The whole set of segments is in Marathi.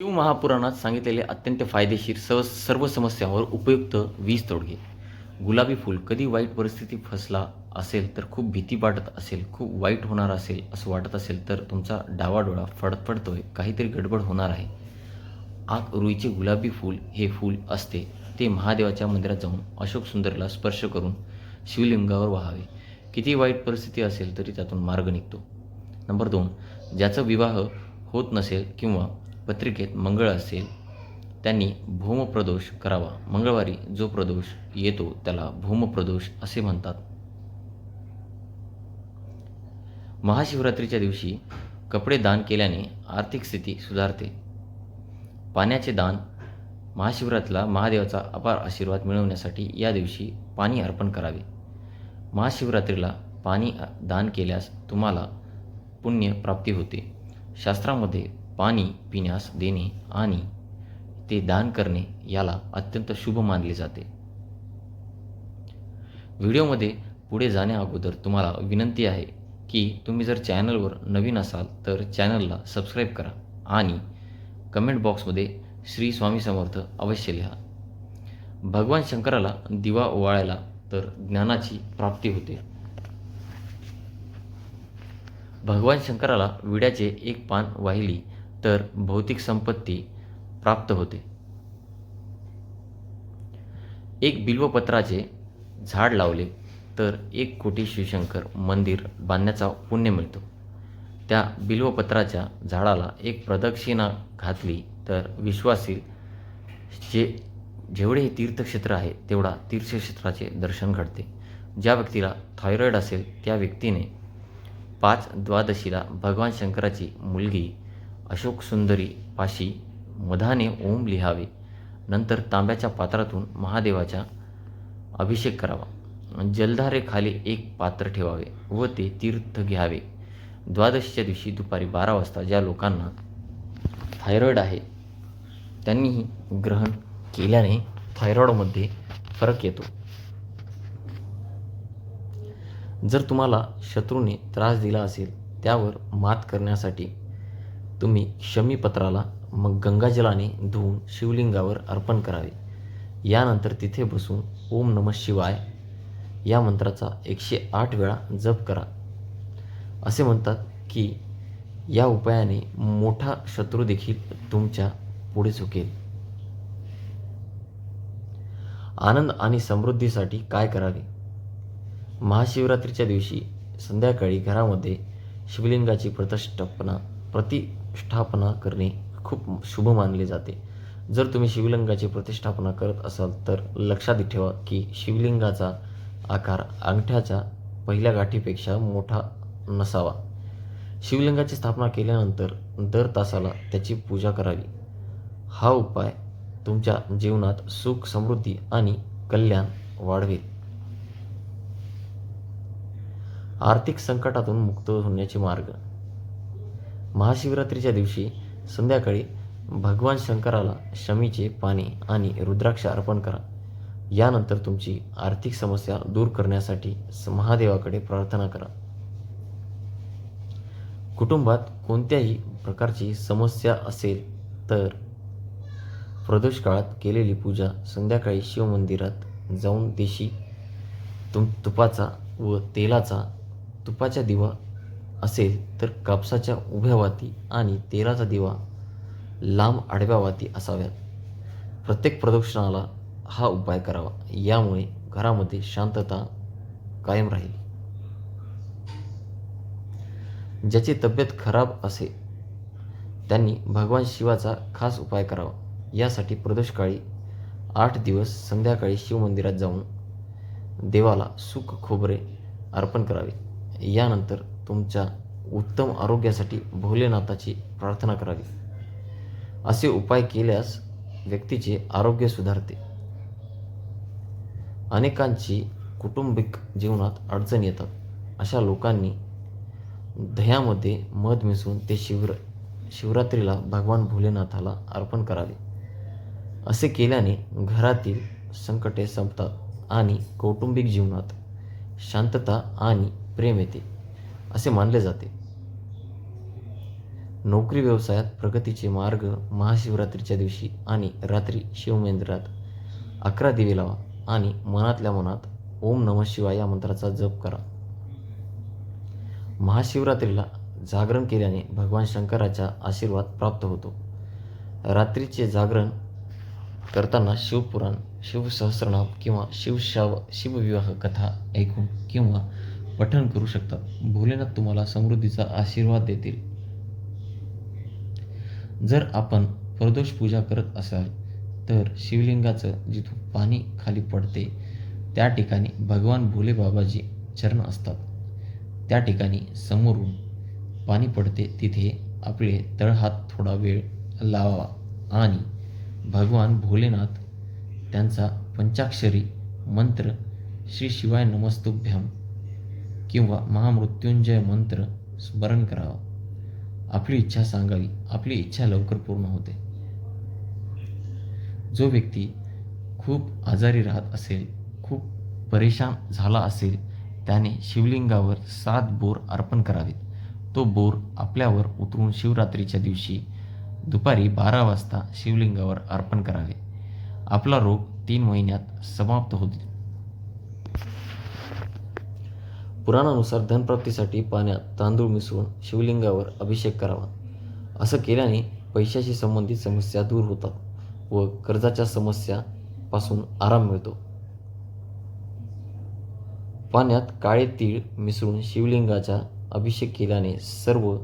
शिव महापुराणात सांगितलेले अत्यंत फायदेशीर सर्व सर्व समस्यांवर उपयुक्त वीज तोडगे. गुलाबी फूल कधी वाईट परिस्थिती फसला असेल तर खूप भीती वाटत असेल खूप वाईट होणार असेल असं वाटत असेल तर तुमचा डावा डोळा फडफडतोय काहीतरी गडबड होणार आहे. आग रुईचे गुलाबी फूल हे फूल असते ते महादेवाच्या मंदिरात जाऊन अशोक सुंदरला स्पर्श करून शिवलिंगावर व्हावे. किती वाईट परिस्थिती असेल तरी त्यातून मार्ग निघतो. नंबर दोन ज्याचा विवाह होत नसेल किंवा पत्रिकेत मंगळ असेल त्यांनी भूमप्रदोष करावा. मंगळवारी जो प्रदोष येतो त्याला भूमप्रदोष असे म्हणतात. महाशिवरात्रीच्या दिवशी कपडे दान केल्याने आर्थिक स्थिती सुधारते. पाण्याचे दान महाशिवरात्रीला महादेवाचा अपार आशीर्वाद मिळवण्यासाठी या दिवशी पाणी अर्पण करावे. महाशिवरात्रीला पाणी दान केल्यास तुम्हाला पुण्य प्राप्ती होते. शास्त्रामध्ये पाणी पिण्यास देणे आणि ते दान करणे याला अत्यंत शुभ मानले जाते. व्हिडिओमध्ये पुढे जाण्याअगोदर तुम्हाला विनंती आहे की तुम्ही जर चॅनलवर नवीन असाल तर चॅनलला सबस्क्राईब करा आणि कमेंट बॉक्समध्ये श्री स्वामी समर्थ अवश्य लिहा. भगवान शंकराला दिवा ओवाळायला तर ज्ञानाची प्राप्ती होते. भगवान शंकराला विड्याचे एक पान वाहिली तर भौतिक संपत्ती प्राप्त होते. एक बिल्वपत्राचे झाड लावले तर एक कोटी शिवशंकर मंदिर बांधण्याचा पुण्य मिळतो. त्या बिल्वपत्राच्या झाडाला एक प्रदक्षिणा घातली तर विश्वासील जे जेवढे हे तीर्थक्षेत्र आहे तेवढा तीर्थक्षेत्राचे दर्शन घडते. ज्या व्यक्तीला थायरॉईड असेल त्या व्यक्तीने पाच द्वादशीला भगवान शंकराची मुलगी अशोक सुंदरी पाशी मधाने ओम लिहावे. नंतर तांब्याच्या पात्रातून महादेवाचा अभिषेक करावा. जलधारेखाली एक पात्र ठेवावे व ते तीर्थ घ्यावे. द्वादशीच्या दिवशी दुपारी बारा वाजता ज्या लोकांना थायरॉईड आहे त्यांनीही ग्रहण केल्याने थायरॉईडमध्ये फरक येतो. जर तुम्हाला शत्रूने त्रास दिला असेल त्यावर मात करण्यासाठी तुम्ही शमीपत्राला मग गंगाजलाने धुवून शिवलिंगावर अर्पण करावे. यानंतर तिथे बसून ओम नम शिवाय या मंत्राचा एकशे आठ वेळा जप करा. असे म्हणतात की या उपायाने मोठा शत्रू देखील तुमच्यापुढे झुकेल. आनंद आणि समृद्धीसाठी काय करावे? महाशिवरात्रीच्या दिवशी संध्याकाळी घरामध्ये शिवलिंगाची प्रतिष्ठापना प्रति प्रतिष्ठापना करणे खूप शुभ मानले जाते. जर तुम्ही शिवलिंगाची प्रतिष्ठापना करत असाल तर लक्षात ठेवा की शिवलिंगाचा आकार अंगठ्याच्या पहिल्या गाठीपेक्षा मोठा नसावा. शिवलिंगाची स्थापना केल्यानंतर दर तासाला त्याची पूजा करावी. हा उपाय तुमच्या जीवनात सुख समृद्धी आणि कल्याण वाढवेल. आर्थिक संकटातून मुक्त होण्याचे मार्ग. महाशिवरात्रीच्या दिवशी संध्याकाळी भगवान शंकराला शमीचे पाणी आणि रुद्राक्ष अर्पण करा. यानंतर तुमची आर्थिक समस्या दूर करण्यासाठी महादेवाकडे प्रार्थना करा. कुटुंबात कोणत्याही प्रकारची समस्या असेल तर प्रदोष काळात केलेली पूजा संध्याकाळी शिवमंदिरात जाऊन देशी तुम तुपाचा व तेलाचा तुपाचा दिवा असेल तर कापसाच्या उभ्या वाती आणि तेलाचा दिवा लांब आडव्या वाती असाव्यात. प्रत्येक प्रदक्षिणाला हा उपाय करावा. यामुळे घरामध्ये शांतता कायम राहील. ज्याची तब्येत खराब असे त्यांनी भगवान शिवाचा खास उपाय करावा. यासाठी प्रदोषकाळी आठ दिवस संध्याकाळी शिवमंदिरात जाऊन देवाला सुख खोबरे अर्पण करावे. यानंतर तुमच्या उत्तम आरोग्यासाठी भोलेनाथाची प्रार्थना करावी. असे उपाय केल्यास व्यक्तीचे आरोग्य सुधारते. अनेकांची कुटुंबिक जीवनात अडचण येतात. अशा लोकांनी दह्यामध्ये मध मिसळून ते शिवर शिवरात्रीला भगवान भोलेनाथाला अर्पण करावे. असे केल्याने घरातील संकटे संपतात आणि कौटुंबिक जीवनात शांतता आणि प्रेम येते. असे मानले जाते. नोकरी व्यवसायात प्रगतीचे मार्ग महाशिवरात्रीच्या दिवशी आणि रात्री शिवमंदिरात अकरा दिवे लावा आणि मनातल्या मनात ओम नम शिवाय या मंत्राचा जप करा. महाशिवरात्रीला जागरण केल्याने भगवान शंकराचा आशीर्वाद प्राप्त होतो. रात्रीचे जागरण करताना शिवपुराण शिवसहस्रनाम किंवा शिवशाव शिवविवाह कथा ऐकून किंवा पठण करू शकतात भोलेनाथ तुम्हाला समृद्धीचा आशीर्वाद देतील. जर आपण प्रदोष पूजा करत असाल तर शिवलिंगाचं जिथून पाणी खाली पडते त्या ठिकाणी भगवान भोले बाबाजी चरण असतात. त्या ठिकाणी समोरून पाणी पडते तिथे आपले तळहात थोडा वेळ लावावा. आणि भगवान भोलेनाथ त्यांचा पंचाक्षरी मंत्र श्री शिवाय नमस्तुभ्यम किंवा महामृत्युंजय मंत्र स्मरण करावा. आपली इच्छा सांगावी आपली इच्छा लवकर पूर्ण होते. जो व्यक्ती खूप आजारी राहत असेल खूप परेशान झाला असेल त्याने शिवलिंगावर सात बोर अर्पण करावेत. तो बोर आपल्यावर उतरून शिवरात्रीच्या दिवशी दुपारी बारा वाजता शिवलिंगावर अर्पण करावे. आपला रोग तीन महिन्यात समाप्त होतील पुराणानुसार धनप्राप्तीसाठी पाण्यात तांदूळ मिसळून शिवलिंगावर अभिषेक करावा. असं केल्याने पैशाशी संबंधित समस्या दूर होतात व कर्जाच्या समस्यापासून आराम मिळतो. पाण्यात काळे तीळ मिसळून शिवलिंगाचा अभिषेक केल्याने सर्व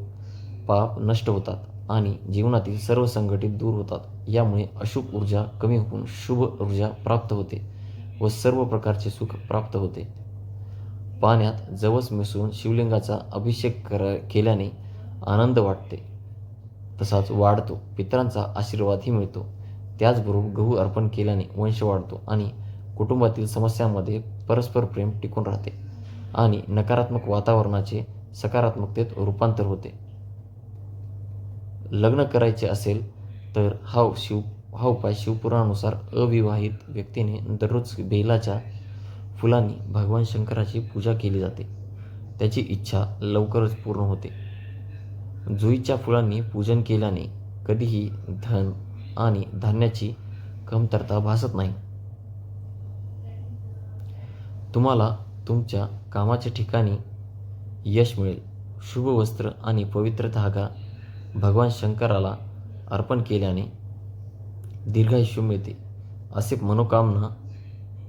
पाप नष्ट होतात आणि जीवनातील सर्व संकटे दूर होतात. यामुळे अशुभ ऊर्जा कमी होऊन शुभ ऊर्जा प्राप्त होते व सर्व प्रकारचे सुख प्राप्त होते. पाण्यात जवस मिसळून शिवलिंगाचा अभिषेक कर केल्याने आनंद वाटते. तसाच वाढतो. पितरांचा आशीर्वादही मिळतो. त्याचबरोबर गहू अर्पण केल्याने वंश वाढतो आणि कुटुंबातील समस्यांमध्ये परस्पर प्रेम टिकून राहते आणि नकारात्मक वातावरणाचे सकारात्मकतेत रूपांतर होते. लग्न करायचे असेल तर हा शिव हा उपाय शिवपुराणानुसार अविवाहित व्यक्तीने दररोज बेलाच्या फुलांनी भगवान शंकराची पूजा केली जाते. त्याची इच्छा लवकरच पूर्ण होते. जुईच्या फुलांनी पूजन केल्याने कधीही धन आणि धान्याची कमतरता भासत नाही. तुम्हाला तुमच्या कामाच्या ठिकाणी यश मिळेल. शुभ वस्त्र आणि पवित्र धागा भगवान शंकराला अर्पण केल्याने दीर्घायुष्य मिळते. असे मनोकामना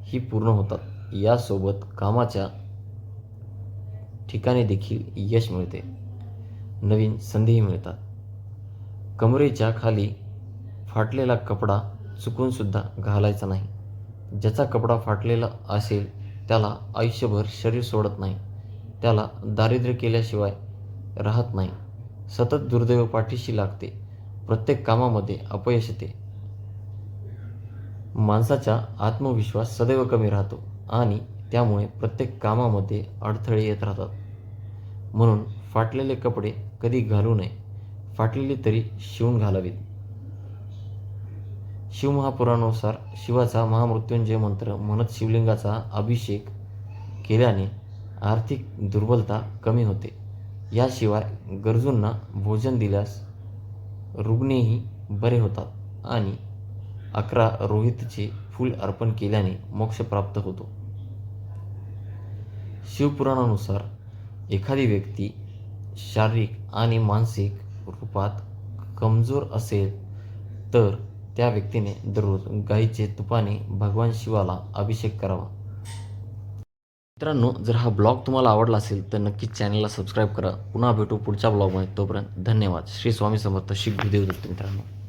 ही पूर्ण होतात. यासोबत कामाच्या ठिकाणी देखील यश मिळते. नवीन संधीही मिळतात. कमरेच्या खाली फाटलेला कपडा चुकूनसुद्धा घालायचा नाही. ज्याचा कपडा फाटलेला असेल त्याला आयुष्यभर शरीर सोडत नाही. त्याला दारिद्र्य केल्याशिवाय राहत नाही. सतत दुर्दैव पाठीशी लागते. प्रत्येक कामामध्ये अपयश येते. माणसाचा आत्मविश्वास सदैव कमी राहतो. आणि त्यामुळे प्रत्येक कामामध्ये अडथळे येत राहतात. म्हणून फाटलेले कपडे कधी घालू नये फाटलेले तरी शिवून घालावेत. शिवमहापुराणानुसार शिवाचा महामृत्युंजय मंत्र म्हणत शिवलिंगाचा अभिषेक केल्याने आर्थिक दुर्बलता कमी होते. याशिवाय गरजूंना भोजन दिल्यास रुग्णेही बरे होतात आणि अकरा रोहितचे फूल अर्पण केल्याने मोक्ष प्राप्त होतो. शिवपुराणानुसार एखादी व्यक्ती शारीरिक आणि मानसिक रूपात कमजोर असेल तर त्या व्यक्तीने दररोज गाईचे तुपाने भगवान शिवाला अभिषेक करावा. मित्रांनो जर हा ब्लॉग तुम्हाला आवडला असेल तर नक्कीच चॅनलला सबस्क्राईब करा. पुन्हा भेटू पुढच्या ब्लॉगमध्ये. तोपर्यंत धन्यवाद. श्री स्वामी समर्थ. शीख गुरुदेव दत्त मित्रांनो.